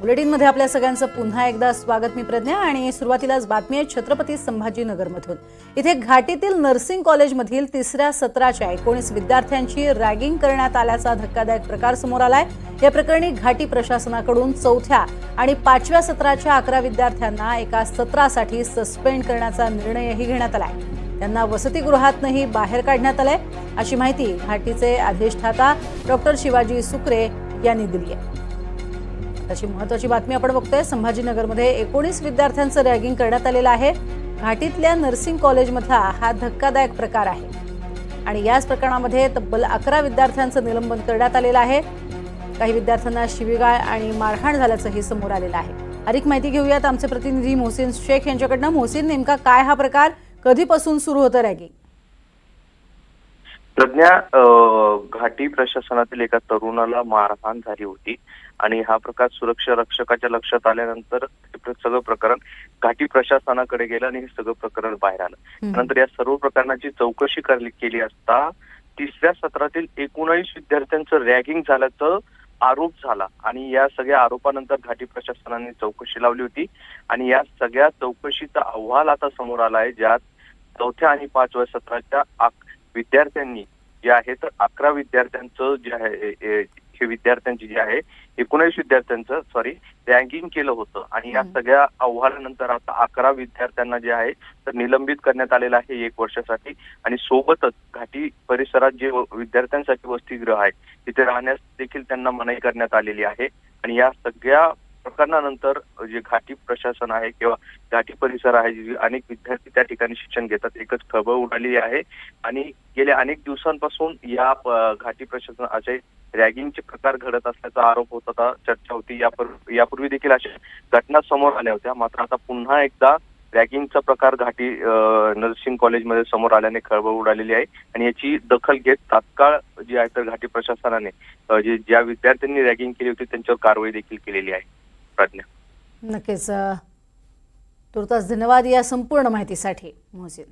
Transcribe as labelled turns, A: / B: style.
A: बुलेटिनमध्ये आपल्या सगळ्यांचं पुन्हा एकदा स्वागत मी प्रज्ञा आणि सुरुवातीलाच बातमी आहे छत्रपती संभाजीनगरमधून. इथे घाटीतील नर्सिंग कॉलेजमधील तिसऱ्या सत्राच्या एकोणीस विद्यार्थ्यांची रॅगिंग करण्यात आल्याचा धक्कादायक प्रकार समोर आलाय. या प्रकरणी घाटी प्रशासनाकडून चौथ्या आणि पाचव्या सत्राच्या अकरा विद्यार्थ्यांना एका सत्रासाठी सस्पेंड करण्याचा निर्णयही घेण्यात आलाय. त्यांना वसतिगृहातनंही बाहेर काढण्यात आलंय. अशी माहिती घाटीचे अधिष्ठाता डॉक्टर शिवाजी सुकरे यांनी दिली आहे. तशी महत्वाची बातमी आपण बघतोय. संभाजीनगरमध्ये एकोणीस विद्यार्थ्यांचं रॅगिंग करण्यात आलेलं आहे. घाटीतल्या नर्सिंग कॉलेजमधला हा धक्कादायक प्रकार आहे. आणि याच प्रकरणामध्ये तब्बल अकरा विद्यार्थ्यांचं निलंबन करण्यात आलेलं आहे. काही विद्यार्थ्यांना शिवीगाळ आणि मारहाण झाल्याचंही समोर आलेलं आहे. अधिक माहिती घेऊयात आमचे प्रतिनिधी मोहसिन शेख यांच्याकडनं. मोहसिन नेमका काय हा प्रकार? कधीपासून सुरू होतं रॅगिंग?
B: प्रज्ञा घाटी प्रशासनातील एका तरुणाला मारहाण झाली होती आणि हा प्रकार सुरक्षा रक्षकाच्या लक्षात आल्यानंतर सगळं प्रकरण घाटी प्रशासनाकडे गेलं आणि हे सगळं प्रकरण बाहेर आलं. नंतर या सर्व प्रकरणाची चौकशी केली असता तिसऱ्या सत्रातील एकोणावीस विद्यार्थ्यांचं रॅगिंग झाल्याचं आरोप झाला आणि या सगळ्या आरोपानंतर घाटी प्रशासनाने चौकशी लावली होती आणि या सगळ्या चौकशीचा अहवाल आता समोर आला आहे ज्यात चौथ्या आणि पाचव्या सत्राच्या विद्यार्थ्यांनी जे आहे तर अकरा विद्यार्थ्यांचं जे आहे हे विद्यार्थ्यांची जे आहे एकोणीस विद्यार्थ्यांचं सॉरी रँकिंग केलं होतं. आणि या. सगळ्या अहवालानंतर आता अकरा विद्यार्थ्यांना जे आहे तर निलंबित करण्यात आलेलं आहे एक वर्षासाठी. आणि सोबतच घाटी परिसरात जे विद्यार्थ्यांसाठी वसतिगृह आहे तिथे राहण्यास देखील त्यांना मनाई करण्यात आलेली आहे. आणि या सगळ्या प्रकरणानंतर जे घाटी प्रशासन आहे किंवा घाटी परिसर आहे अनेक विद्यार्थी त्या ठिकाणी शिक्षण घेतात एकच खळबळ उडालेली आहे. आणि गेल्या अनेक दिवसांपासून या घाटी प्रशासन असे रॅगिंगचे प्रकार घडत असल्याचा आरोप होत होता चर्चा होती. यापूर्वी देखील अशा घटना समोर आल्या होत्या. मात्र आता पुन्हा एकदा रॅगिंगचा प्रकार घाटी नर्सिंग कॉलेजमध्ये समोर आल्याने खळबळ उडालेली आहे. आणि याची दखल घेत तात्काळ जी आहे तर घाटी प्रशासनाने जे ज्या विद्यार्थ्यांनी रॅगिंग केली होती त्यांच्यावर कारवाई देखील केलेली आहे. प्रज्ञा.
A: नक्कीच तुर्तास धन्यवाद या संपूर्ण माहितीसाठी मोहसिन.